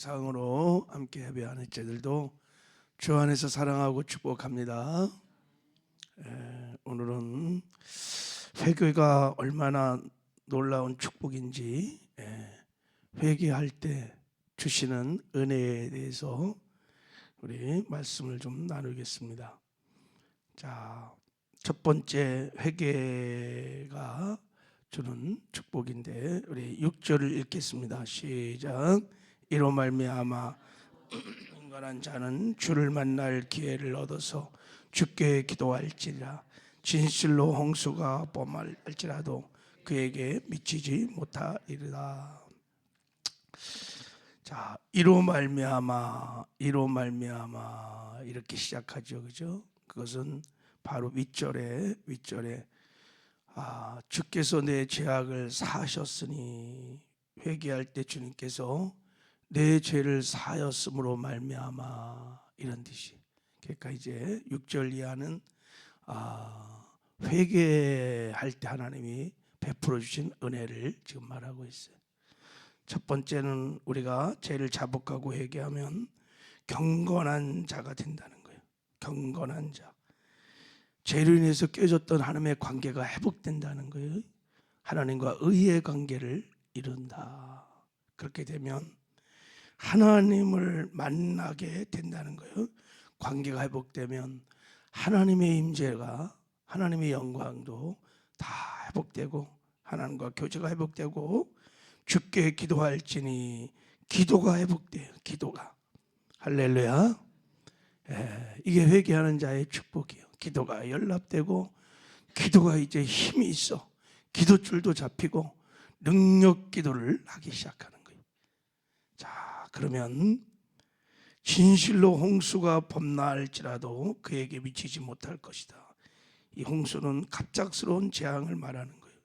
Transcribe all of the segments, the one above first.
상으로 함께 예배하는 제들도 주 안에서 사랑하고 축복합니다. 에, 오늘은 회개가 얼마나 놀라운 축복인지 에, 회개할 때 주시는 은혜에 대해서 우리 말씀을 좀 나누겠습니다. 자, 첫 번째 회개가 주는 축복인데 우리 6절을 읽겠습니다. 시작. 이로 말미암아 인간한 자는 주를 만날 기회를 얻어서 주께 기도할지라 진실로 홍수가 범할지라도 그에게 미치지 못하리라. 자, 이로 말미암아 이로 말미암아 이렇게 시작하죠. 그죠? 그것은 바로 윗절에 윗절에 아, 주께서 내 죄악을 사하셨으니 회개할 때 주님께서 내 죄를 사하였으므로 말미암아 이런 뜻이. 그러니까 이제 6절 이하는 아, 회개할 때 하나님이 베풀어 주신 은혜를 지금 말하고 있어요. 첫 번째는 우리가 죄를 자복하고 회개하면 경건한 자가 된다는 거예요. 경건한 자. 죄로 인해서 깨졌던 하나님의 관계가 회복된다는 거예요. 하나님과 의의 관계를 이룬다. 그렇게 되면 하나님을 만나게 된다는 거예요. 관계가 회복되면 하나님의 임재가 하나님의 영광도 다 회복되고 하나님과 교제가 회복되고 주께 기도할지니 기도가 회복돼요. 기도가 할렐루야. 예, 이게 회개하는 자의 축복이에요. 기도가 연락되고 기도가 이제 힘이 있어. 기도줄도 잡히고 능력 기도를 하기 시작하는 그러면 진실로 홍수가 범나할지라도 그에게 미치지 못할 것이다. 이 홍수는 갑작스러운 재앙을 말하는 거예요.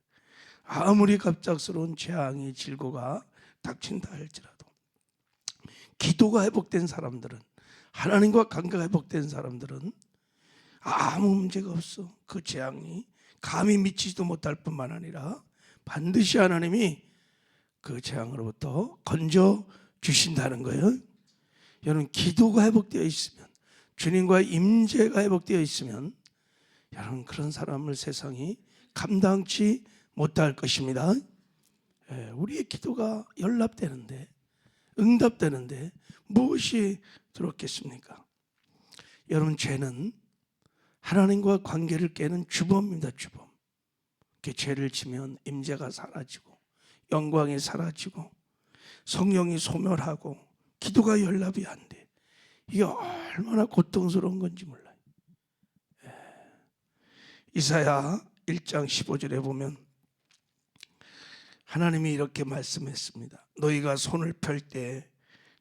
아무리 갑작스러운 재앙이 질고가 닥친다 할지라도 기도가 회복된 사람들은 하나님과 관계가 회복된 사람들은 아무 문제가 없어. 그 재앙이 감히 미치지도 못할 뿐만 아니라 반드시 하나님이 그 재앙으로부터 건져 주신다는 거예요. 여러분 기도가 회복되어 있으면 주님과 임재가 회복되어 있으면 여러분 그런 사람을 세상이 감당치 못할 것입니다. 예, 우리의 기도가 연락되는데 응답되는데 무엇이 들었겠습니까? 여러분 죄는 하나님과 관계를 깨는 주범입니다. 주범. 죄를 지면 임재가 사라지고 영광이 사라지고 성령이 소멸하고 기도가 연락이 안 돼. 이게 얼마나 고통스러운 건지 몰라요. 예. 이사야 1장 15절에 보면 하나님이 이렇게 말씀했습니다. 너희가 손을 펼 때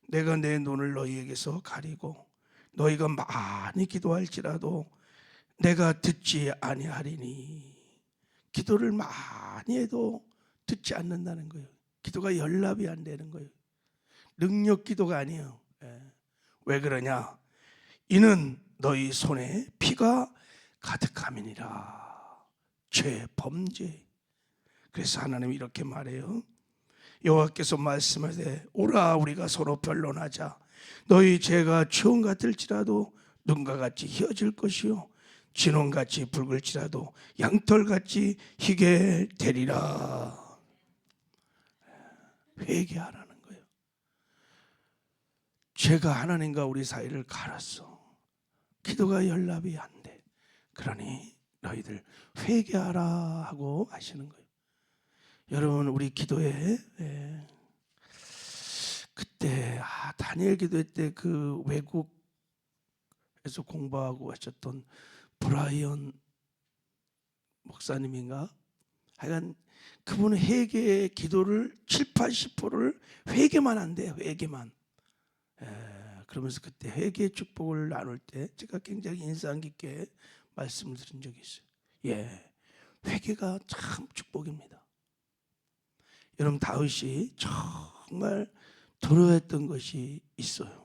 내가 내 눈을 너희에게서 가리고 너희가 많이 기도할지라도 내가 듣지 아니하리니 기도를 많이 해도 듣지 않는다는 거예요. 기도가 연락이 안 되는 거예요. 능력 기도가 아니에요. 예. 왜 그러냐? 이는 너희 손에 피가 가득함이니라. 죄, 범죄. 그래서 하나님이 이렇게 말해요. 여호와께서 말씀하되 오라 우리가 서로 변론하자. 너희 죄가 추원 같을지라도 눈과 같이 휘어질 것이요 진홍같이 붉을지라도 양털같이 희게 되리라. 회개하라는 거예요. 죄가 하나님과 우리 사이를 갈았어. 기도가 연락이 안 돼. 그러니 너희들 회개하라 하고 하시는 거예요. 여러분 우리 기도에 예, 그때 아, 다니엘 기도회 때 그 외국에서 공부하고 하셨던 브라이언 목사님인가? 하여간 그분은 회개의 기도를 7, 80%를 회개만 한대요. 회개만. 에, 그러면서 그때 회개의 축복을 나눌 때 제가 굉장히 인상 깊게 말씀을 드린 적이 있어요. 예. 회개가 참 축복입니다. 여러분 다윗이 정말 두려워했던 것이 있어요.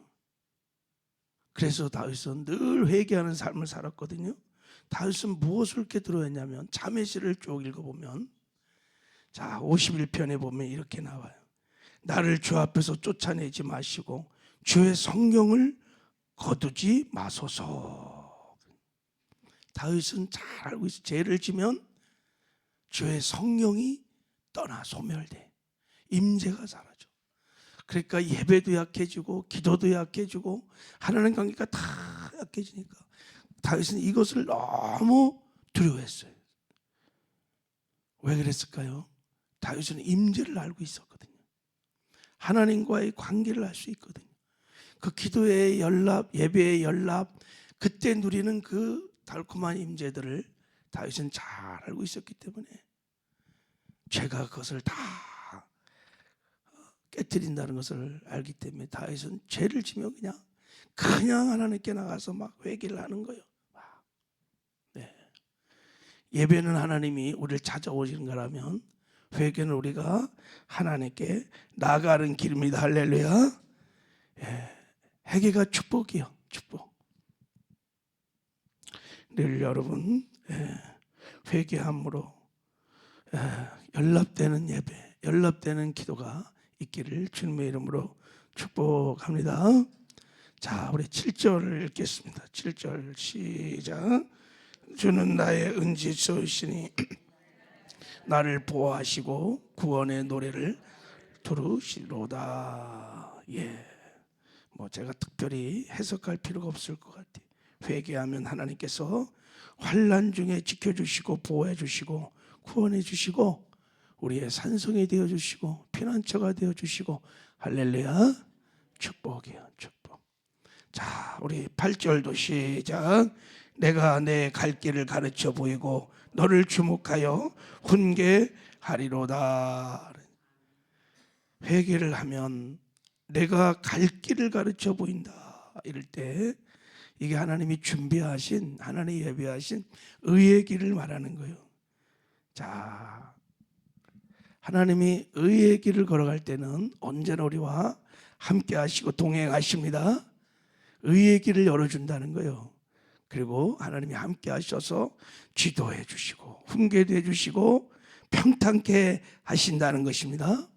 그래서 다윗은 늘 회개하는 삶을 살았거든요. 다윗은 무엇을 이렇게 두려워했냐면 자매시를 쭉 읽어보면 자 51편에 보면 이렇게 나와요. 나를 주 앞에서 쫓아내지 마시고 주의 성령을 거두지 마소서. 다윗은 잘 알고 있어. 죄를 지면 주의 성령이 떠나 소멸돼. 임재가 사라져. 그러니까 예배도 약해지고 기도도 약해지고 하나님 관계가 다 약해지니까 다윗은 이것을 너무 두려워했어요. 왜 그랬을까요? 다윗은 임재를 알고 있었거든요. 하나님과의 관계를 알 수 있거든요. 그 기도의 연합, 예배의 연합, 그때 누리는 그 달콤한 임재들을 다윗은 잘 알고 있었기 때문에 죄가 그것을 다 깨뜨린다는 것을 알기 때문에 다윗은 죄를 지면 그냥 그냥 하나님께 나가서 막 회개를 하는 거예요. 막. 네. 예배는 하나님이 우리를 찾아오시는 거라면 회개는 우리가 하나님께 나가는 길입니다. 할렐루야. 예. 회개가 축복이요. 축복. 늘 여러분 예. 회개함으로 예. 연합되는 예배, 연합되는 기도가 있기를 주님의 이름으로 축복합니다. 자, 우리 7절을 읽겠습니다. 7절 시작. 주는 나의 은지 소이시니 나를 보호하시고 구원의 노래를 부르시로다. 예. 뭐 제가 특별히 해석할 필요가 없을 것 같아요. 회개하면 하나님께서 환란 중에 지켜 주시고 보호해 주시고 구원해 주시고 우리의 산성이 되어 주시고 피난처가 되어 주시고 할렐루야 축복이요 축복. 자 우리 8절도 시작. 내가 내 갈 길을 가르쳐 보이고 너를 주목하여 훈계하리로다. 회개를 하면 내가 갈 길을 가르쳐 보인다. 이럴 때 이게 하나님이 준비하신 하나님이 예비하신 의의 길을 말하는 거예요. 자, 하나님이 의의 길을 걸어갈 때는 언제나 우리와 함께 하시고 동행하십니다. 의의 길을 열어준다는 거예요. 그리고 하나님이 함께 하셔서 지도해 주시고 훈계도 해 주시고 평탄케 하신다는 것입니다.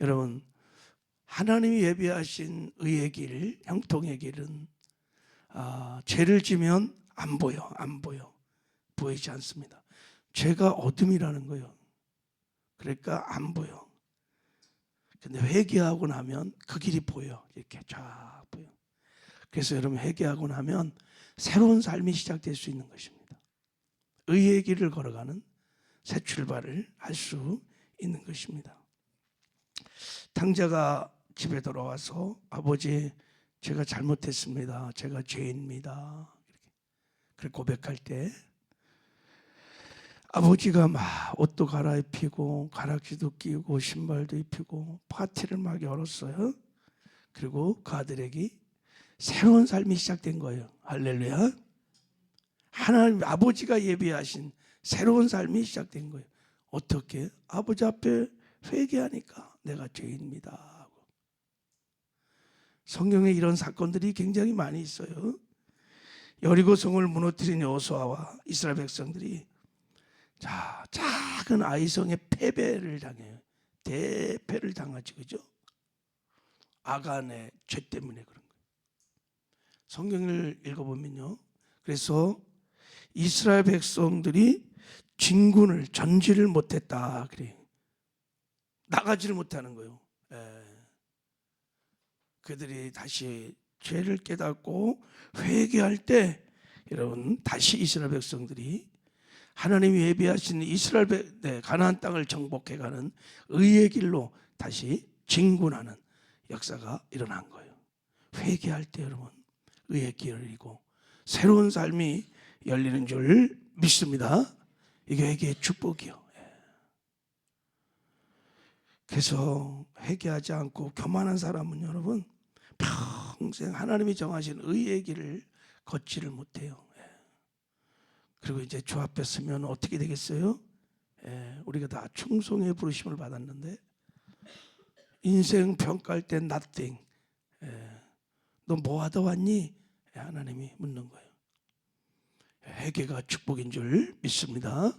여러분 하나님이 예비하신 의의 길, 형통의 길은 아, 죄를 지면 안 보여, 안 보여, 보이지 않습니다. 죄가 어둠이라는 거예요. 그러니까 안 보여. 근데 회개하고 나면 그 길이 보여. 이렇게 쫙 보여. 그래서 여러분 회개하고 나면 새로운 삶이 시작될 수 있는 것입니다. 의의 길을 걸어가는 새 출발을 할 수 있는 것입니다. 당자가 집에 돌아와서 아버지 제가 잘못했습니다. 제가 죄인입니다. 이렇게 고백할 때 아버지가 막 옷도 갈아입히고 가락지도 끼고 신발도 입히고 파티를 막 열었어요. 그리고 그 아들에게 새로운 삶이 시작된 거예요. 할렐루야. 하나님 아버지가 예비하신 새로운 삶이 시작된 거예요. 어떻게? 아버지 앞에 회개하니까 내가 죄인입니다. 성경에 이런 사건들이 굉장히 많이 있어요. 여리고 성을 무너뜨린 여호수아와 이스라엘 백성들이 자 작은 아이성의 패배를 당해요. 대패를 당하지 그죠? 아간의 죄 때문에 그런. 성경을 읽어보면요. 그래서 이스라엘 백성들이 진군을 전지를 못했다 그래. 나가지를 못하는 거예요. 예. 그들이 다시 죄를 깨닫고 회개할 때 여러분 다시 이스라엘 백성들이 하나님이 예비하신 이스라엘 백, 네, 가나안 땅을 정복해 가는 의의 길로 다시 진군하는 역사가 일어난 거예요. 회개할 때 여러분 의의 길을 잃고 새로운 삶이 열리는 줄 믿습니다. 이게 회개의 축복이요. 예. 그래서 회개하지 않고 교만한 사람은 여러분 평생 하나님이 정하신 의의 길을 걷지를 못해요. 예. 그리고 이제 주 앞에 서면 어떻게 되겠어요? 예, 우리가 다 충성의 부르심을 받았는데 인생 평가할 때 nothing. 예, 너 뭐 하다 왔니? 예, 하나님이 묻는 거예요. 회개가 축복인 줄 믿습니다.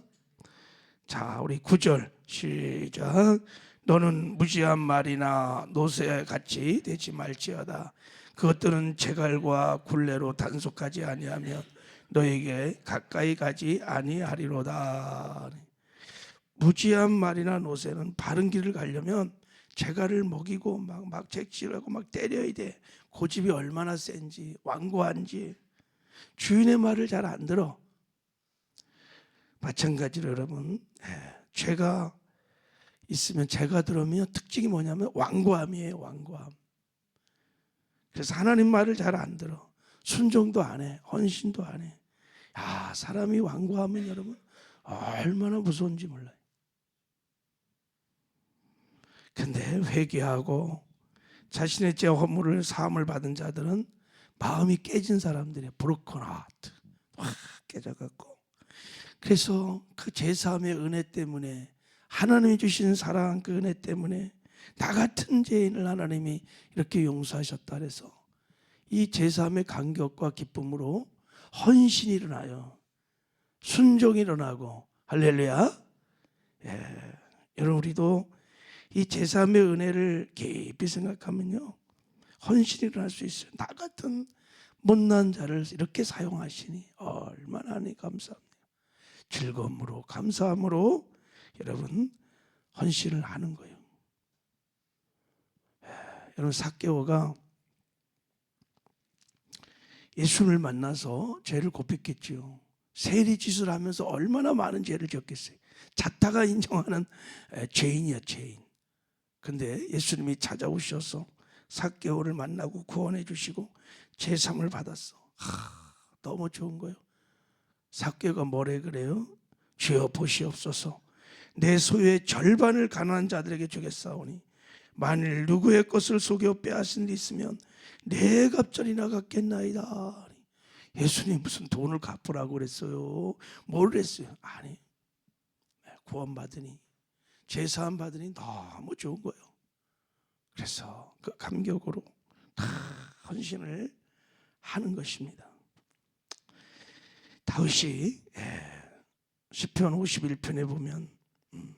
자, 우리 구절 시작. 너는 무지한 말이나 노새 같이 되지 말지어다. 그것들은 제갈과 굴레로 단속하지 아니하면 너에게 가까이 가지 아니하리로다. 무지한 말이나 노새는 바른 길을 가려면 제갈을 먹이고 막, 막 책질하고 막 때려야 돼. 고집이 얼마나 센지, 완고한지. 주인의 말을 잘 안 들어. 마찬가지로 여러분, 예, 죄가 있으면 죄가 들어오면 특징이 뭐냐면 완고함이에요, 완고함. 그래서 하나님 말을 잘 안 들어. 순종도 안 해, 헌신도 안 해. 야, 사람이 완고하면 여러분 얼마나 무서운지 몰라요. 근데 회개하고 자신의 죄 허물을 사함을 받은 자들은 마음이 깨진 사람들이 브로큰 하트 확 깨져갖고 그래서 그 제사함의 은혜 때문에 하나님이 주신 사랑 그 은혜 때문에 나 같은 죄인을 하나님이 이렇게 용서하셨다 그래서 이 제사함의 감격과 기쁨으로 헌신이 일어나요. 순종이 일어나고 할렐루야. 예. 여러분 우리도 이 제사함의 은혜를 깊이 생각하면요. 헌신이 일어날 수 있어요. 나 같은 못난 자를 이렇게 사용하시니 얼마나 감사합니다. 즐거움으로 감사함으로 여러분 헌신을 하는 거예요. 에, 여러분 사개오가 예수를 만나서 죄를 곱했겠지요. 세리 짓을 하면서 얼마나 많은 죄를 졌겠어요. 자타가 인정하는 에, 죄인이야 죄인. 근데 예수님이 찾아오셔서 사개오를 만나고 구원해 주시고 제삼을 받았어. 하, 너무 좋은 거예요. 사개가 뭐래 그래요? 주여 보시옵소서. 내 소유의 절반을 가난한 자들에게 주겠사오니 만일 누구의 것을 속여 빼앗은 데 있으면 내 갑절이나 갚겠나이다. 예수님 무슨 돈을 갚으라고 그랬어요? 뭘 그랬어요? 아니 구원받으니 제사함 받으니 너무 좋은 거예요. 그래서 그 감격으로 다 헌신을 하는 것입니다. 다윗이 예, 시편 51편에 보면 음,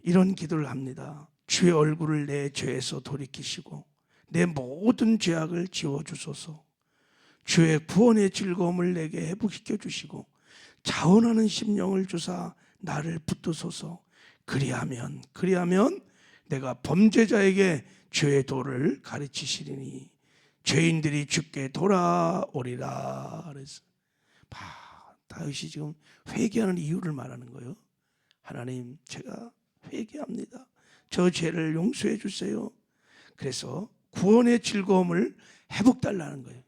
이런 기도를 합니다. 주의 얼굴을 내 죄에서 돌이키시고 내 모든 죄악을 지워 주소서. 주의 구원의 즐거움을 내게 회복시켜 주시고 자원하는 심령을 주사 나를 붙드소서. 그리하면 그리하면 내가 범죄자에게 죄의 도를 가르치시리니 죄인들이 죽게 돌아오리라 그래서 봐 다윗이 지금 회개하는 이유를 말하는 거예요. 하나님 제가 회개합니다. 저 죄를 용서해 주세요. 그래서 구원의 즐거움을 회복달라는 거예요.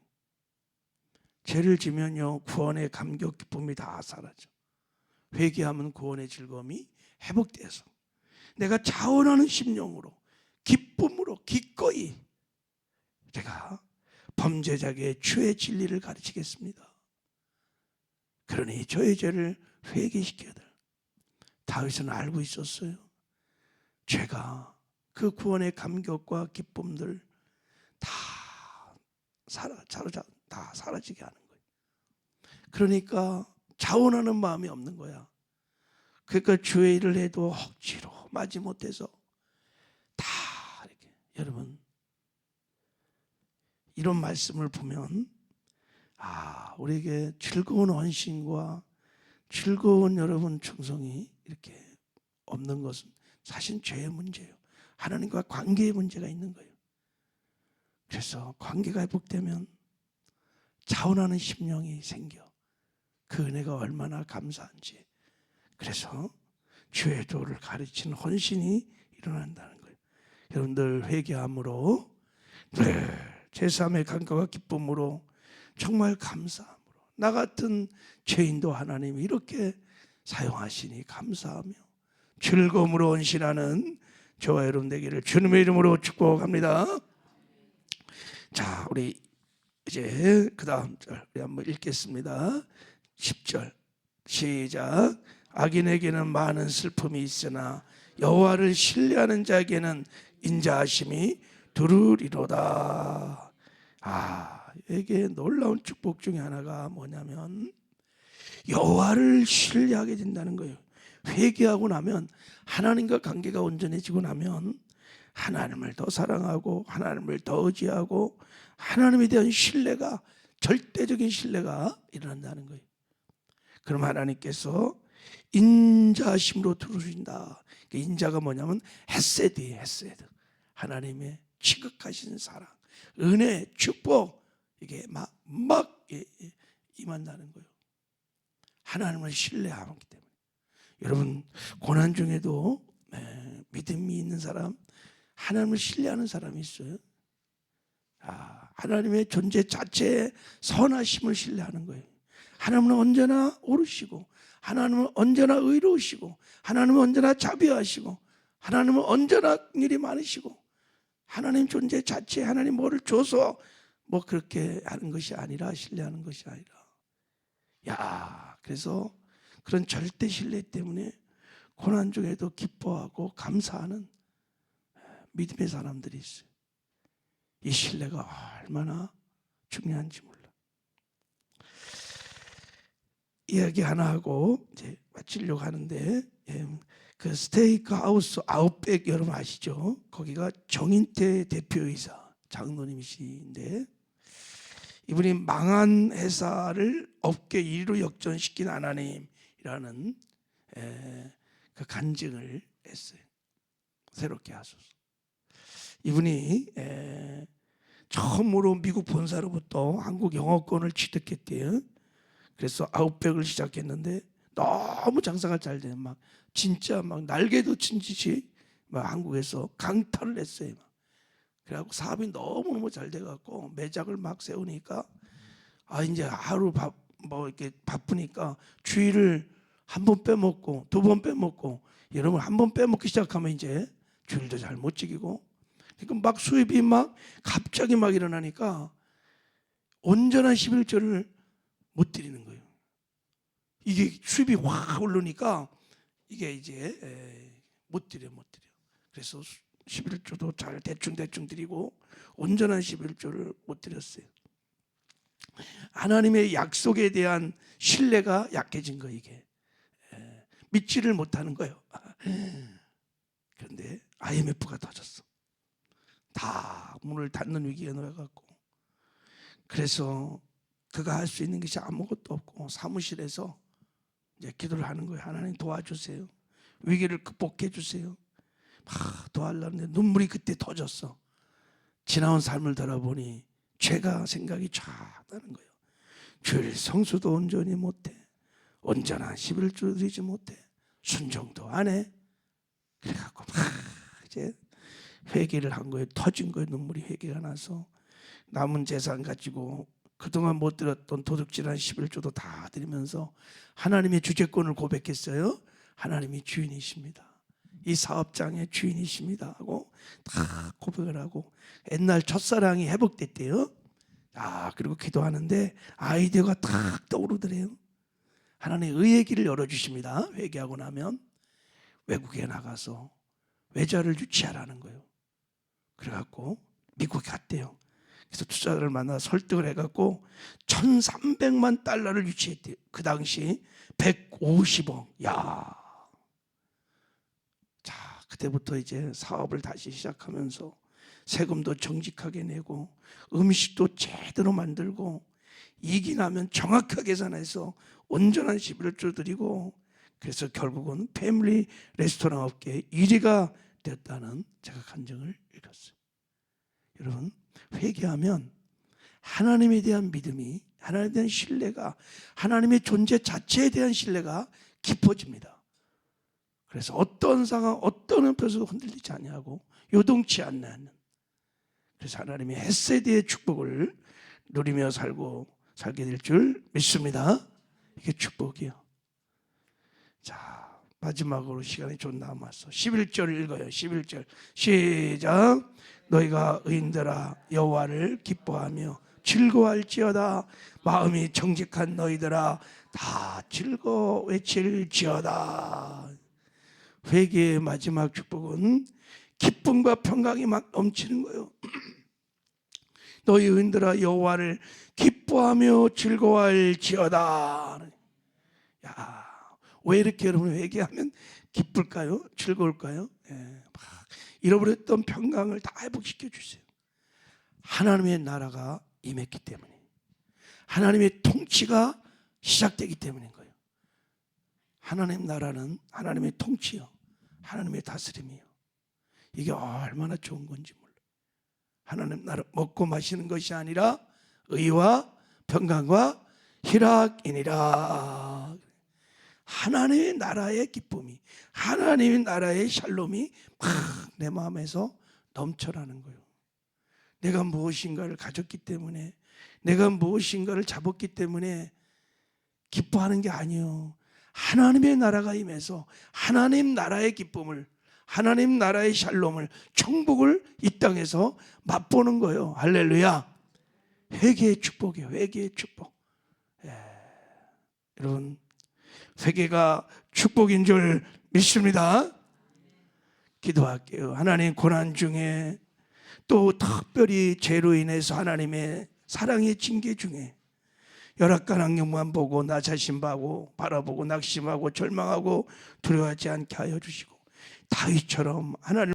죄를 지면요 구원의 감격 기쁨이 다 사라져. 회개하면 구원의 즐거움이 회복돼서 내가 자원하는 심령으로 기쁨으로 기꺼이 제가 범죄자에게 주의 진리를 가르치겠습니다. 그러니 저의 죄를 회개시켜야 돼. 다윗은 알고 있었어요. 죄가 그 구원의 감격과 기쁨들 다 사라, 사라져, 다 사라지게 하는 거예요. 그러니까 자원하는 마음이 없는 거야. 그러니까 주의 일을 해도 억지로 마지 못해서 다 이렇게 여러분 이런 말씀을 보면 아 우리에게 즐거운 헌신과 즐거운 여러분 충성이 이렇게 없는 것은 사실 죄의 문제예요. 하나님과 관계의 문제가 있는 거예요. 그래서 관계가 회복되면 자원하는 심령이 생겨. 그 은혜가 얼마나 감사한지. 그래서 주의 도를 가르치는 헌신이 일어난다는 거예요. 여러분들 회개함으로 늘 제3의 감격과 기쁨으로 정말 감사함으로 나 같은 죄인도 하나님이 이렇게 사용하시니 감사하며 즐거움으로 헌신하는 저와 여러분 되기를 주님의 이름으로 축복합니다. 자, 우리 이제 그 다음 절 우리 한번 읽겠습니다. 10절 시작 악인에게는 많은 슬픔이 있으나 여호와를 신뢰하는 자에게는 인자하심이 두루리로다. 아, 이게 놀라운 축복 중에 하나가 뭐냐면 여호와를 신뢰하게 된다는 거예요. 회개하고 나면 하나님과 관계가 온전해지고 나면 하나님을 더 사랑하고 하나님을 더 의지하고 하나님에 대한 신뢰가 절대적인 신뢰가 일어난다는 거예요. 그럼 하나님께서 인자심으로 들어주신다. 그 인자가 뭐냐면 헤세드예요, 헤세드. 하나님의 지극하신 사랑, 은혜, 축복 이게 막막 예, 임한다는 거예요. 하나님을 신뢰하기 때문에. 여러분 고난 중에도 예, 믿음이 있는 사람, 하나님을 신뢰하는 사람이 있어요. 아, 하나님의 존재 자체의 선하심을 신뢰하는 거예요. 하나님은 언제나 오르시고, 하나님은 언제나 의로우시고, 하나님은 언제나 자비하시고, 하나님은 언제나 일이 많으시고, 하나님 존재 자체 하나님 뭐를 줘서 뭐 그렇게 하는 것이 아니라 신뢰하는 것이 아니라, 야, 그래서 그런 절대 신뢰 때문에 고난 중에도 기뻐하고 감사하는 믿음의 사람들이 있어요. 이 신뢰가 얼마나 중요한지 몰라. 이야기 하나 하고 이제 마치려고 하는데 예, 그 스테이크 하우스 아웃백 여러분 아시죠? 거기가 정인태 대표이사 장로님이신데 이분이 망한 회사를 업계 1위로 역전시킨 하나님이라는 에, 그 간증을 했어요. 새롭게 하소서. 이분이 에, 처음으로 미국 본사로부터 한국 영어권을 취득했대요. 그래서 아웃백을 시작했는데 너무 장사가 잘 돼요. 막 진짜 막 날개도 친 듯이 막 한국에서 강탈을 했어요. 막. 그래갖고 사업이 너무너무 잘 돼갖고 매장을 막 세우니까 아 이제 하루 바, 뭐 이렇게 바쁘니까 주일을 한 번 빼먹고 두 번 빼먹고 여러분 한 번 빼먹기 시작하면 이제 주일도 잘 못 지키고 그러니까 막 수입이 막 갑자기 막 일어나니까 온전한 11조를 못 드리는 거예요. 이게 수입이 확 오르니까 이게 이제 에, 못 드려 못 드려. 그래서 11조도 잘 대충 대충 드리고 온전한 11조를 못 드렸어요. 하나님의 약속에 대한 신뢰가 약해진 거 이게 에, 믿지를 못하는 거예요. 그런데 IMF가 터졌어. 다 문을 닫는 위기에 놓여갖고 그래서 그가 할 수 있는 것이 아무것도 없고 사무실에서 이제 기도를 하는 거예요. 하나님 도와주세요. 위기를 극복해 주세요. 막 도와려는데 눈물이 그때 터졌어. 지나온 삶을 돌아보니 죄가 생각이 쫙 나는 거예요. 주일 성수도 온전히 못해. 온전한 11주 드리지 못해. 순종도 안 해. 그래갖고 막 이제 회개를 한 거예요. 터진 거예요. 눈물이 회개가 나서 남은 재산 가지고 그동안 못 들었던 도둑질한 11조도 다 드리면서 하나님의 주재권을 고백했어요. 하나님이 주인이십니다. 이 사업장의 주인이십니다. 하고 다 고백을 하고 옛날 첫사랑이 회복됐대요. 아, 그리고 기도하는데 아이디어가 탁 떠오르더래요. 하나님 의의 길을 열어주십니다. 회개하고 나면 외국에 나가서 외자를 유치하라는 거예요. 그래갖고 미국에 갔대요. 그래서 투자자를 만나 설득을 해갖고 1,300만 달러를 유치했대요. 그 당시 150억. 야. 자, 그때부터 이제 사업을 다시 시작하면서 세금도 정직하게 내고 음식도 제대로 만들고 이기 나면 정확하게 계산해서 온전한 11조 드리고 그래서 결국은 패밀리 레스토랑 업계 1위가 되었다는 제가 간증을 읽었어요. 여러분 회개하면 하나님에 대한 믿음이 하나님에 대한 신뢰가 하나님의 존재 자체에 대한 신뢰가 깊어집니다. 그래서 어떤 상황, 어떤 형편에서도 흔들리지 아니하고 요동치 않는 그래서 하나님의 햇세대의 축복을 누리며 살고 살게 될 줄 믿습니다. 이게 축복이요. 자, 마지막으로 시간이 좀 남았어. 11절 읽어요. 11절. 시작. 너희가 의인들아 여호와를 기뻐하며 즐거워할지어다. 마음이 정직한 너희들아 다 즐거워 외칠지어다. 회개의 마지막 축복은 기쁨과 평강이 막 넘치는 거예요. 너희 의인들아 여호와를 기뻐하며 즐거워할지어다. 야, 왜 이렇게 여러분 회개하면 기쁠까요? 즐거울까요? 예, 막 잃어버렸던 평강을 다 회복시켜 주세요. 하나님의 나라가 임했기 때문에 하나님의 통치가 시작되기 때문인 거예요. 하나님 나라는 하나님의 통치요, 하나님의 다스림이요. 이게 얼마나 좋은 건지 몰라. 하나님 나라 먹고 마시는 것이 아니라 의와 평강과 희락이니라. 하나님의 나라의 기쁨이, 하나님의 나라의 샬롬이 막 내 마음에서 넘쳐나는 거예요. 내가 무엇인가를 가졌기 때문에, 내가 무엇인가를 잡았기 때문에 기뻐하는 게 아니요. 하나님의 나라가 임해서 하나님 나라의 기쁨을, 하나님 나라의 샬롬을, 천국을 이 땅에서 맛보는 거예요. 할렐루야. 회개의 축복이에요. 회개의 축복. 예. 여러분, 회개가 축복인 줄 믿습니다. 기도할게요. 하나님 고난 중에 또 특별히 죄로 인해서 하나님의 사랑의 징계 중에 열악한 환경만 보고 나 자신 봐고 바라보고 낙심하고 절망하고 두려워하지 않게 하여 주시고 다윗처럼 하나님